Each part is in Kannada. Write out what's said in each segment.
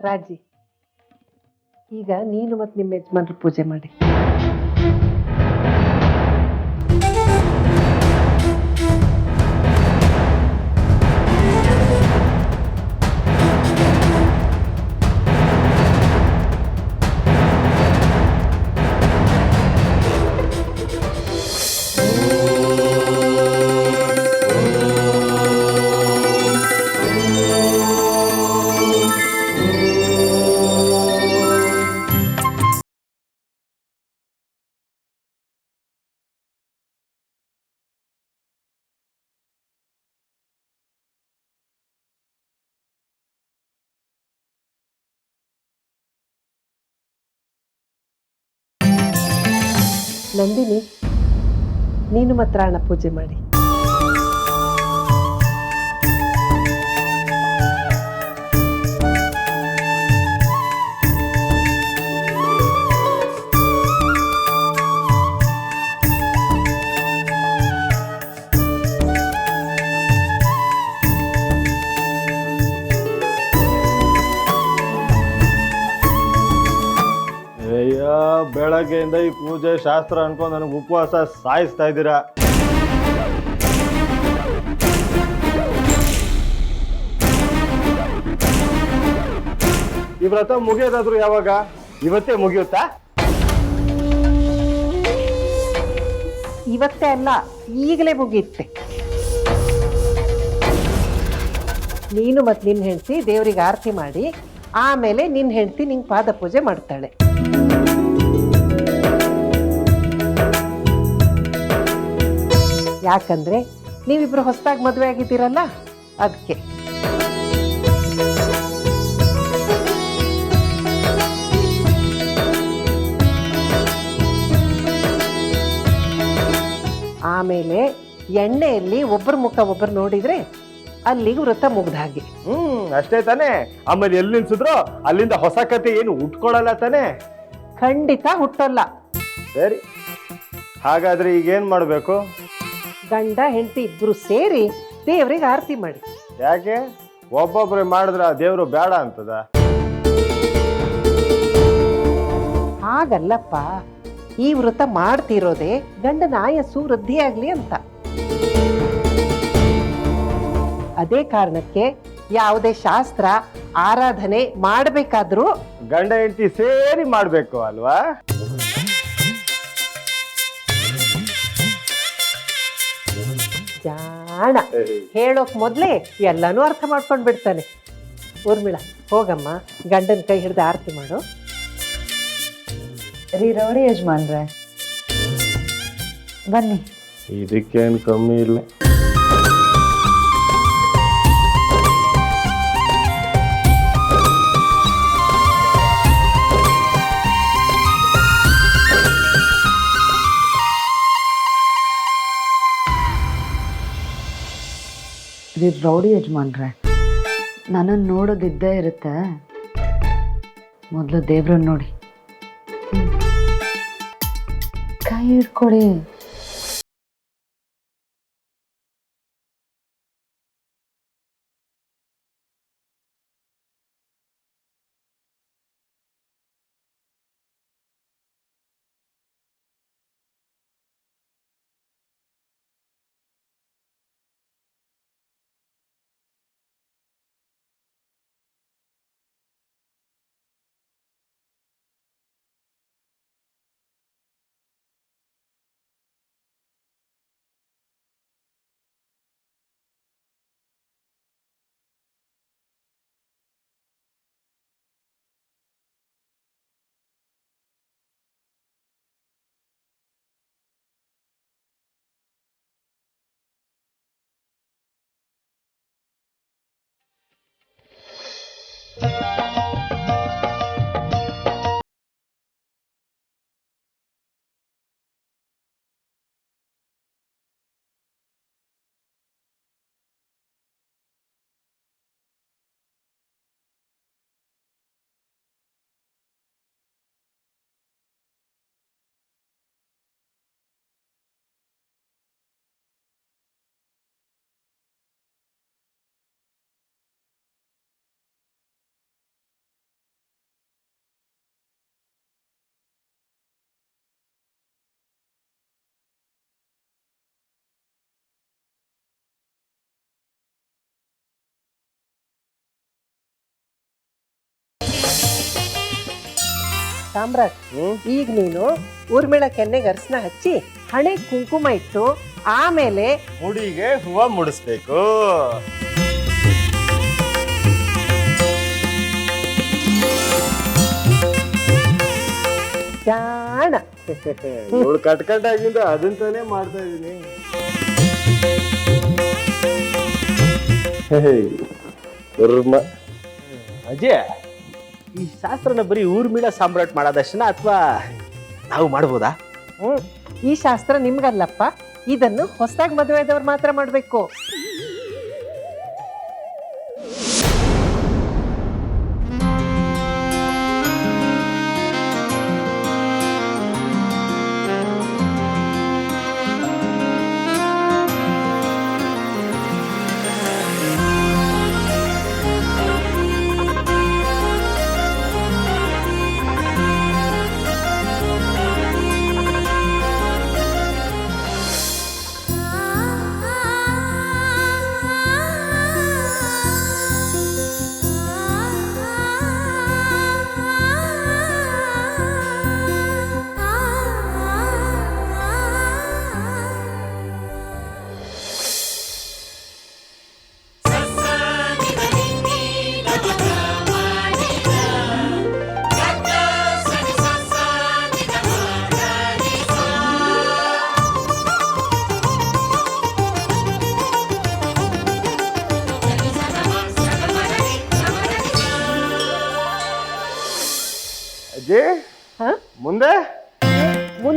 ರಾಜಿ ಈಗ ನೀನು ಮತ್ತು ನಿಮ್ಮ ಯಜಮಾನ್ರು ಪೂಜೆ ಮಾಡಿ. ನಂದಿನಿ ನೀನು ಮಾತ್ರ ಹಣ ಪೂಜೆ ಮಾಡಿ. ಬೆಳಗ್ಗೆಯಿಂದ ಈ ಪೂಜೆ ಶಾಸ್ತ್ರ ಅನ್ಕೊಂಡು ನನಗೆ ಉಪವಾಸ ಸಾಯಿಸ್ತಾ ಇದ್ದೀರಾ? ಈ ವ್ರತ ಮುಗಿಯೋದಾದ್ರು ಯಾವಾಗ? ಇವತ್ತೇ ಮುಗಿಯುತ್ತಾ? ಇವತ್ತೇ ಅಲ್ಲ, ಈಗಲೇ ಮುಗಿಯುತ್ತೆ. ನೀನು ಮತ್ತೆ ನಿನ್ನ ಹೆಂಡತಿ ದೇವರಿಗೆ ಆರತಿ ಮಾಡಿ, ಆಮೇಲೆ ನಿನ್ನ ಹೆಂಡತಿ ನಿಂಗೆ ಪಾದ ಪೂಜೆ ಮಾಡ್ತಾಳೆ. ಯಾಕಂದ್ರೆ ನೀವಿಬ್ರು ಹೊಸದಾಗಿ ಮದುವೆ ಆಗಿದ್ದೀರಲ್ಲ? ಅದಕ್ಕೆ ಆಮೇಲೆ ಎಣ್ಣೆಯಲ್ಲಿ ಒಬ್ಬರ ಮುಖ ಒಬ್ಬರು ನೋಡಿದ್ರೆ ಅಲ್ಲಿ ವೃತ್ತ ಮುಗ್ದ ಹಾಗೆ. ಹ್ಮ್ ಅಷ್ಟೇ ತಾನೇ. ಆಮೇಲೆ ಎಲ್ಲಿ ನಿಲ್ಸಿದ್ರು ಅಲ್ಲಿಂದ ಹೊಸ ಕತೆ ಏನು ಉಟ್ಕೊಳಲ್ಲ ತಾನೆ. ಖಂಡಿತ ಹುಟ್ಟಲ್ಲ. ಸರಿ. ಹಾಗಾದ್ರೆ ಈಗ ಏನ್ ಮಾಡ್ಬೇಕು? ಗಂಡ ಹೆಂಡತಿ ಇಬ್ರು ಸೇರಿ ದೇವರಿಗೆ ಆರತಿ ಮಾಡಿ. ಯಾಕೆ? ಒಬ್ಬೊಬ್ಬರೇ ಮಾಡಿದ್ರೆ ಆ ದೇವ್ರು ಬೇಡ ಅಂತದ? ಹಾಗಲ್ಲಪ್ಪ ಈ ವ್ರತ ಮಾಡ್ತಿರೋದೇ ಗಂಡನ ಆಯಸ್ಸು ವೃದ್ಧಿಯಾಗ್ಲಿ ಅಂತ. ಅದೇ ಕಾರಣಕ್ಕೆ ಯಾವುದೇ ಶಾಸ್ತ್ರ ಆರಾಧನೆ ಮಾಡಬೇಕಾದ್ರೂ ಗಂಡ ಹೆಂಡತಿ ಸೇರಿ ಮಾಡಬೇಕು ಅಲ್ವಾ? ಜಾಣ. ಹೇಳೋಕ್ ಮೊದಲೇ ಎಲ್ಲನೂ ಅರ್ಥ ಮಾಡ್ಕೊಂಡು ಬಿಡ್ತಾನೆ. ಊರ್ಮಿಳ ಹೋಗಮ್ಮ ಗಂಡನ ಕೈ ಹಿಡ್ದು ಆರತಿ ಮಾಡು. ರೀ ರೌಡಿ ಯಜಮಾನ್ರೆ ಬನ್ನಿ. ಇದಕ್ಕೇನು ಕಮ್ಮಿ ಇಲ್ಲ. ರೀ ರೌಡಿ ಯಜಮಾನ್ರೆ. ನನ್ನನ್ನು ನೋಡೋದಿದ್ದೇ ಇರುತ್ತೆ. ಮೊದಲು ದೇವ್ರನ್ನ ನೋಡಿ. ಕೈ ಹಿಡ್ಕೊಡಿ. ಸಾಮ್ರಾಟ್ ಈಗ ನೀನು ಊರ್ಮಿಳ ಕೆನ್ನೆಗೆ ಅರ್ಶನ ಹಚ್ಚಿ ಹಣೆ ಕುಂಕುಮ ಇಟ್ಟು ಆಮೇಲೆ ಮುಡಿಗೆ ಹೂವ ಮುಡಿಸ್ಬೇಕು. ಜಾಣ. ಇವಳು ಕಟ್ಕಟ್ಟಾಗಿಂದ ಅದಂತಾನೆ ಮಾಡ್ತಾ ಇದೀನಿ. ಅಜಯ್. ಈ ಶಾಸ್ತ್ರನ ಬರೀ ಊರ್ಮಿಳ ಸಾಮ್ರಾಟ್ ಮಾಡೋದಷ್ಟನ ಅಥವಾ ನಾವು ಮಾಡ್ಬೋದಾ? ಈ ಶಾಸ್ತ್ರ ನಿಮ್ಗಲ್ಲಪ್ಪ. ಇದನ್ನು ಹೊಸದಾಗಿ ಮದುವೆ ಆದವ್ರು ಮಾತ್ರ ಮಾಡ್ಬೇಕು.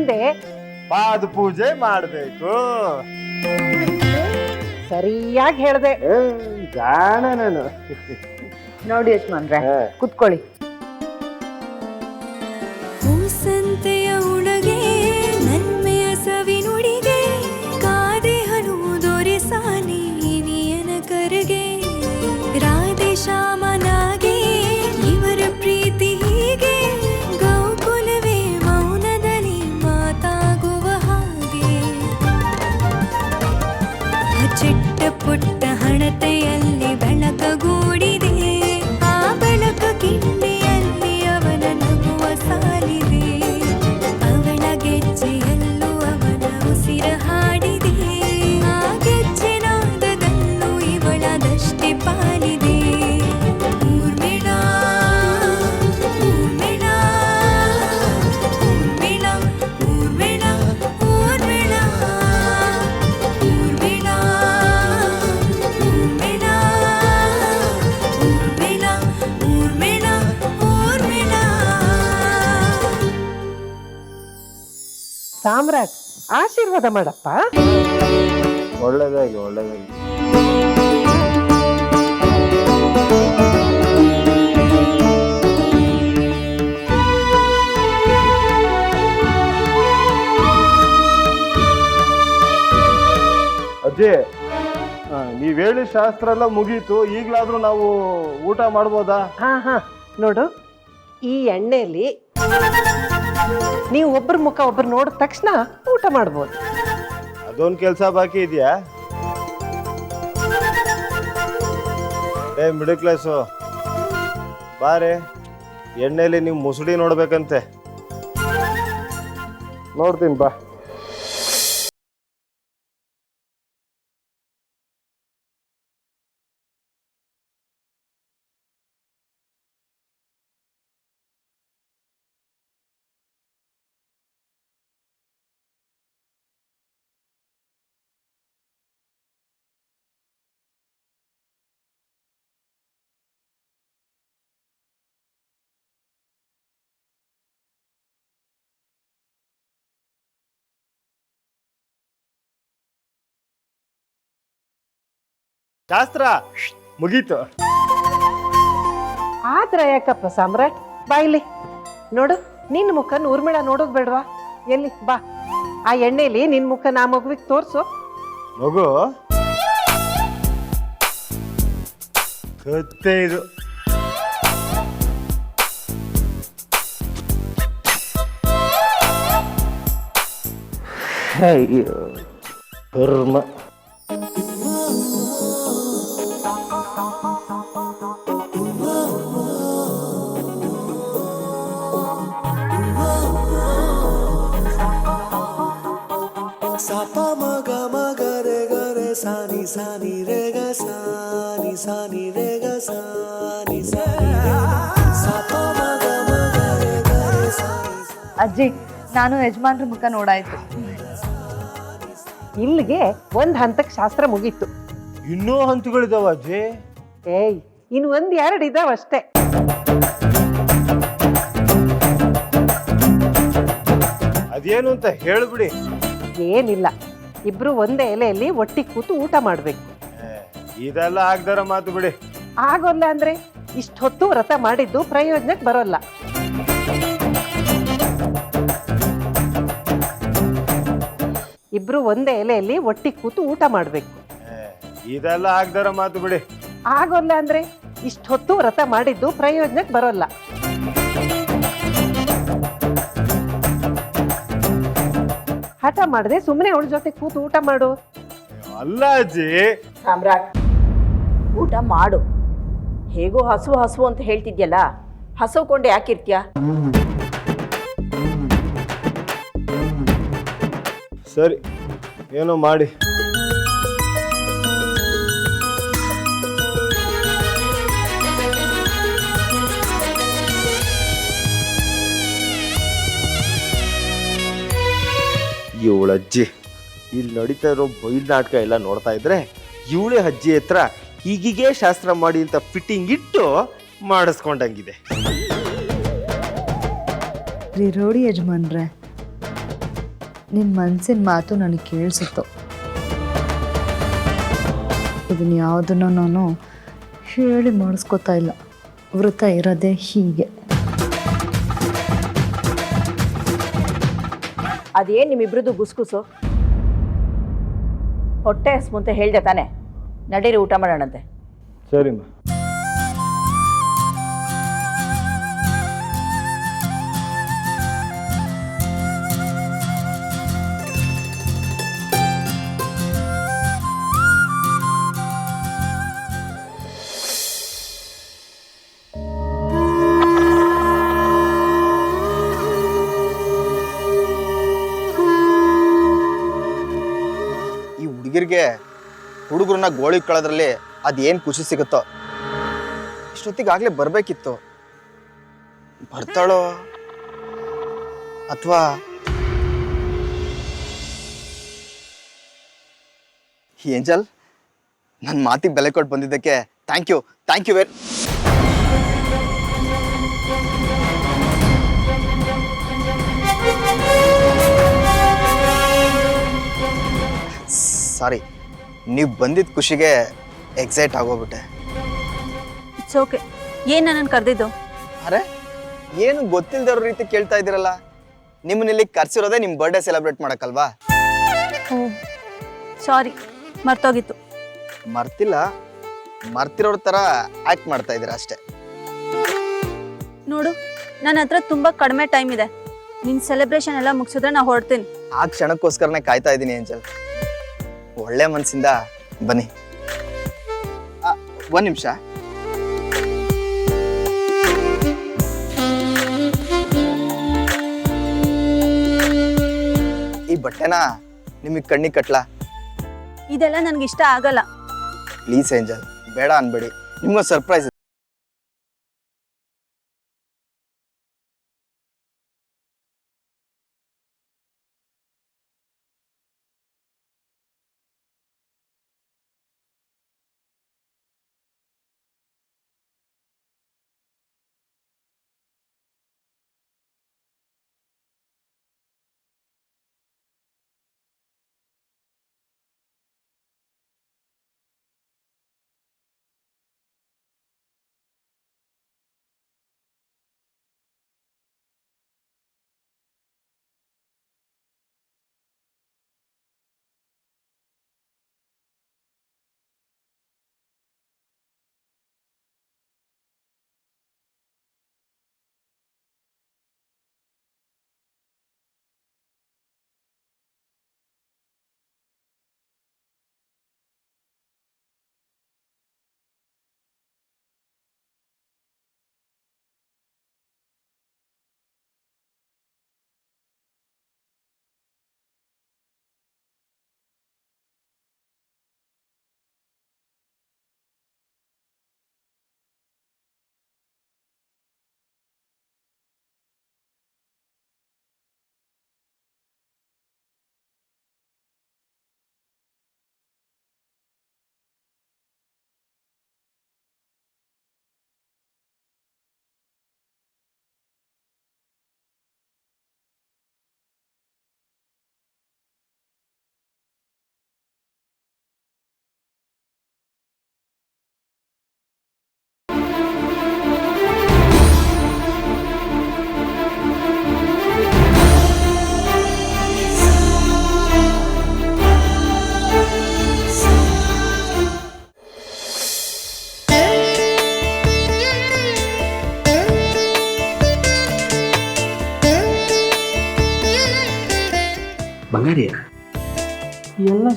ಮುಂದೆ ಪಾದ ಪೂಜೆ ಮಾಡಬೇಕು. ಸರಿಯಾಗಿ ಹೇಳ್ದೆ. ನಾನು ನೋಡಿ ಯಶ್ಮಾನ್ರೆ. ಕುತ್ಕೊಳ್ಳಿ. ಸಾಮ್ರಾಟ್ ಆಶೀರ್ವಾದ ಮಾಡಪ್ಪ. ಒಳ್ಳೇದಾಗಿ ಒಳ್ಳೇದಾಗಿ. ಅಜ್ಜಿ ನೀವ್ ಹೇಳಿ ಶಾಸ್ತ್ರ ಎಲ್ಲ ಮುಗೀತು. ಈಗ್ಲಾದ್ರೂ ನಾವು ಊಟ ಮಾಡ್ಬೋದಾ? ಹಾ ಹಾ. ನೋಡು ಈ ಎಣ್ಣೆಯಲ್ಲಿ ನೀವು ಒಬ್ಬರ ಮುಖ ಒಬ್ಬರು ನೋಡಿದ ತಕ್ಷಣ ಊಟ ಮಾಡ್ಬೋದು. ಅದೊಂದು ಕೆಲಸ ಬಾಕಿ ಇದೆಯಾ? ಏ ಮಿಡಲ್ ಕ್ಲಾಸು ಬಾರೆ ಎಣ್ಣೆಲಿ ನೀವು ಮುಸುಡಿ ನೋಡ್ಬೇಕಂತೆ. ನೋಡ್ತೀನಿ ಬಾ. ಶಾಸ್ತ್ರ. ಮುಗೀತು. ಆದ್ರ ಯಾಕಪ್ಪ ಸಾಮ್ರಾಟ್? ಬಾ ಇಲ್ಲಿ. ನೋಡು ನಿನ್ನ ಮುಖ ಊರ್ಮಿಳ ನೋಡೋದು ಬೇಡವಾ ಎಲ್ಲಿ ಬಾ. ಆ ಎಣ್ಣೆಲಿ ನಿನ್ನ ಮುಖ ನಾ ಮಗುವಿಗೆ ತೋರ್ಸು. ಮಗು? ಕತ್ತೆ ಇದು. ಅಯ್ಯೋ ಕರ್ಮ. ಅಜ್ಜಿ ನಾನು ಯಜಮಾನ್ರ ಮುಖ ನೋಡಾಯ್ತು. ಇಲ್ಲಿಗೆ ಒಂದ್ ಹಂತಕ್ಕೆ ಶಾಸ್ತ್ರ ಮುಗೀತು. ಇನ್ನೂ ಹಂತಗಳಿದಾವ ಅಜ್ಜಿ? ಏಯ್ ಇನ್ ಒಂದ್ ಎರಡು ಇದಾವ ಅಷ್ಟೇ. ಅದೇನು ಅಂತ ಹೇಳ್ಬಿಡಿ. ಏನಿಲ್ಲ. ಇಬ್ರು ಒಂದೇ ಎಲೆಯಲ್ಲಿ ಒಟ್ಟಿ ಕೂತು ಊಟ ಮಾಡ್ಬೇಕು. ಇದೆಲ್ಲ ಆಗ್ದಾರ ಮಾತು ಬಿಡಿ. ಆಗೋಲ್ಲ ಅಂದ್ರೆ ಇಷ್ಟೊತ್ತು ವ್ರತ ಮಾಡಿದ್ದು ಪ್ರಯೋಜನಕ್ಕೆ ಬರೋಲ್ಲ. ಇಬ್ರು ಒಂದೇ ಎಲೆಯಲ್ಲಿ ಒಟ್ಟಿ ಕೂತು ಊಟ ಮಾಡ್ಬೇಕು. ಇದೆಲ್ಲ ಆಗ್ದಾರ ಮಾತು ಬಿಡಿ. ಆಗೋಲ್ಲ ಅಂದ್ರೆ ಇಷ್ಟೊತ್ತು ವ್ರತ ಮಾಡಿದ್ದು ಪ್ರಯೋಜನಕ್ಕೆ ಬರೋಲ್ಲ. ಹಠ ಮಾಡದೆ ಸುಮ್ಮನೆ ಅವಳ ಜೊತೆ ಕೂತು ಊಟ ಮಾಡು. ಅಲ್ಲ ಅಜ್ಜಿ. ಸಾಮ್ರಾಟ್ ಊಟ ಮಾಡು. ಹೇಗೋ ಹಸು ಹಸು ಅಂತ ಹೇಳ್ತಿದ್ಯಲ್ಲ ಹಸುಕೊಂಡೆ ಯಾಕಿರ್ತೀಯ? ಸರಿ ಏನೋ ಮಾಡಿ. ಇವಳ ಅಜ್ಜಿ ಇಲ್ಲಿ ನಡೀತಾ ಇರೋ ಬೈಲ್ ನಾಟಕ ಎಲ್ಲ ನೋಡ್ತಾ ಇದ್ರೆ ಇವಳೆ ಅಜ್ಜಿ ಹತ್ರ ಹೀಗಿಗೆ ಶಾಸ್ತ್ರ ಮಾಡಿ ಅಂತ ಫಿಟ್ಟಿಂಗ್ ಇಟ್ಟು ಮಾಡಿಸ್ಕೊಂಡಂಗಿದೆ. ರೀ ರೋಡಿ ಯಜಮಾನ್ರೆ ನಿಮ್ಮ ಮನಸ್ಸಿನ ಮಾತು ನನಗೆ ಕೇಳಿಸುತ್ತೋ. ಇದನ್ನ ಯಾವುದನ್ನು ನಾನು ಹೇಳಿ ಮಾಡಿಸ್ಕೊತಾ ಇಲ್ಲ. ವೃತ್ತ ಇರೋದೇ ಹೀಗೆ. ಅದೇನು ನಿಮ್ಮಿಬ್ರದ್ದು ಗುಸ್ಗುಸು? ಹೊಟ್ಟೆ ಹಸ್ಮು ಹೇಳ್ದೆ ತಾನೆ. ನಡೀರಿ ಊಟ ಮಾಡೋಣಂತೆ. ಸರಿಮ್ಮ ಹುಡುಗಿರಿಗೆ, ಹುಡುಗರನ್ನ ಗೋಳಿ ಕಳೋದ್ರಲ್ಲಿ ಅದೇನು ಖುಷಿ ಸಿಗುತ್ತೋ? ಇಷ್ಟೊತ್ತಿಗಾಗಲೇ ಬರಬೇಕಿತ್ತು. ಬರ್ತಾಳೋ? ಅಥವಾ? ಏಂಜಲ್ ನನ್ನ ಮಾತಿಗೆ ಬೆಲೆ ಕೊಟ್ಟು ಬಂದಿದ್ದಕ್ಕೆ thank you thank you very sorry ನೀವು ಬಂದಿದ್ದ ಖುಷಿಗೆ ಎಕ್ಸೈಟ್ ಆಗೋಗ್ಬಿಟ್ಟೆ. ಇಟ್ಸ್ ಓಕೆ ಏನು ನನ್ನನ್ನು ಕರೆದಿದ್ದು? ಅರೆ ಏನು ಗೊತ್ತಿಲ್ಲದವ್ರ ರೀತಿ ಕೇಳ್ತಾ ಇದ್ದೀರಲ್ಲ? ನಿಮ್ಮನ್ನ ಕರೆಸಿರೋದೇ ನಿಮ್ಮ ಬರ್ಡೇ ಸೆಲೆಬ್ರೇಟ್ ಮಾಡೋಕ್ಕಲ್ವಾ? ಸಾರಿ ಮರ್ತೋಗಿತ್ತು. ಮರ್ತಿಲ್ಲ ಮರ್ತಿರೋರ ಥರ ಆ್ಯಕ್ಟ್ ಮಾಡ್ತಾ ಇದ್ದೀರಾ ಅಷ್ಟೇ. ನೋಡು ನನ್ನ ಹತ್ರ ತುಂಬ ಕಡಿಮೆ ಟೈಮ್ ಇದೆ. ನಿನ್ನ ಸೆಲೆಬ್ರೇಷನ್ ಎಲ್ಲ ಮುಗಿಸಿದ್ರೆ ನಾ ಹೊರಡ್ತೀನಿ. ಆ ಕ್ಷಣಕ್ಕೋಸ್ಕರನೇ ಕಾಯ್ತಾ ಇದ್ದೀನಿ ಏಂಜಲ್ ಒಳ್ಳೆ ಮನಸ್ಸಿಂದ ಬನ್ನಿ. ಒಂದ್ ನಿಮಿಷ. ಈ ಬಟ್ಟೆನ ನಿಮಗೆ ಕಣ್ಣಿಗೆ ಕಟ್ಲಾ? ಇದೆಲ್ಲ ನನ್ಗೆ ಇಷ್ಟ ಆಗಲ್ಲ. ಪ್ಲೀಸ್ ಏಂಜಲ್ ಬೇಡ ಅನ್ಬೇಡಿ. ನಿಮ್ಗೊಂದು ಸರ್ಪ್ರೈಸ್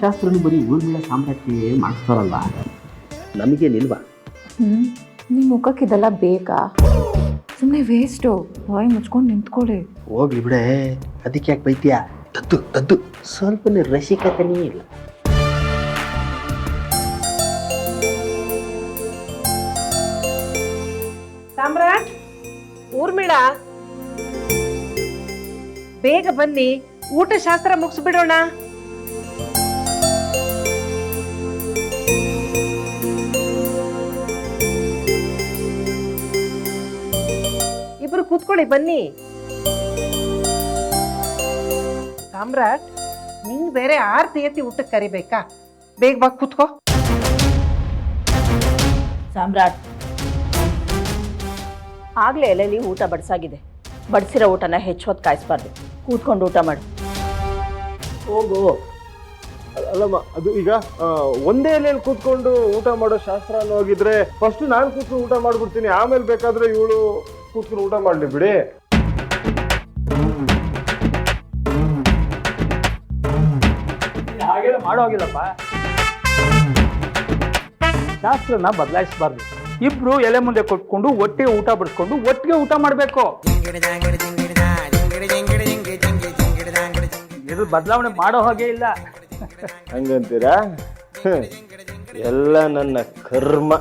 ಶಾಸ್ತ್ರನು ಬರೀ ಊರ್ಮಿಳ ಸಾಮ್ರಾಜ್ಯ ಮಾಡಿಸ್ತಾರಲ್ಲ ನಮಗೇನಿಲ್ವಾ ಹ್ಞೂ ನಿಮ್ಮ ಮುಖಕ್ಕೆ ಇದೆಲ್ಲ ಬೇಕಾ? ಸುಮ್ಮನೆ ವೇಸ್ಟು ಬಾಯಿ ಮುಚ್ಕೊಂಡು ನಿಂತ್ಕೊಳ್ಳಿ. ಹೋಗ್ಲಿ ಬಿಡೆ. ಅದಕ್ಕೆ ಯಾಕೆ ಬೈತೀಯ? ತದ್ದು ತದ್ದು ಸ್ವಲ್ಪ ರಸಿಕತನೇ ಇಲ್ಲ. ಸಾಮ್ರಾಟ್ ಊರ್ಮಿಳ. ಬೇಗ ಬನ್ನಿ. ಊಟ ಶಾಸ್ತ್ರ ಮುಗಿಸ್ಬಿಡೋಣ. ಕೂತ್ಕೊಳ್ಳಿ ಬನ್ನಿ. ಸಾಮ್ರಾಟ್ ನಿಂಗ್ ಬೇರೆ ಆರ್ ತಿಯತಿ ಊಟಕ್ಕೆ ಕರಿಬೇಕಾ? ಬೇಗ ಬಾ ಕೂತ್ಕೋ. ಸಾಮ್ರಾಟ್ ಆಗ್ಲೇ ಎಲೆಲಿ ಊಟ ಬಡಿಸಾಗಿದೆ. ಬಡಿಸಿರೋ ಊಟನ ಹೆಚ್ಚು ಹೊತ್ತು ಕಾಯಿಸ್ಬಾರ್ದು. ಕೂತ್ಕೊಂಡು ಊಟ ಮಾಡು. ಹೋಗು. ಅಲ್ಲಮ್ಮ ಅದು ಈಗ ಆ, ಒಂದೇ ಎಲೆಯಲ್ಲಿ ಕೂತ್ಕೊಂಡು ಊಟ ಮಾಡೋ ಶಾಸ್ತ್ರ ಅನ್ನೋ ಹೋಗಿದ್ರೆ ಫಸ್ಟ್ ನಾನು ಕೂತ್ಕೊಂಡು ಊಟ ಮಾಡ್ಬಿಡ್ತೀನಿ ಆಮೇಲೆ ಬೇಕಾದ್ರೆ ಇವಳು ಕೂತ್ಕೊಂಡು ಊಟ ಮಾಡಲಿ ಬಿಡಿ. ಹಾಗೆಲ್ಲ ಮಾಡೋ ಹಾಗಿಲ್ಲಪ್ಪ. ಶಾಸ್ತ್ರನ ಬದಲಾಯಿಸಬಾರ್ದು. ಇಬ್ರು ಎಲೆ ಮುಂದೆ ಕೊಟ್ಕೊಂಡು ಒಟ್ಟಿಗೆ ಊಟ ಬಡಿಸ್ಕೊಂಡು ಒಟ್ಟಿಗೆ ಊಟ ಮಾಡಬೇಕು. ಇದು ಬದಲಾವಣೆ ಮಾಡೋ ಹಾಗೆ ಇಲ್ಲ. ಹಂಗಂತೀರಾ. ಎಲ್ಲ ನನ್ನ ಕರ್ಮ.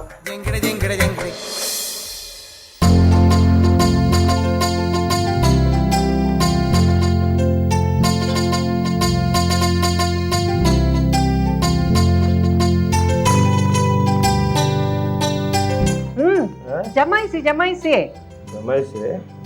से जमाई से? जमाई से?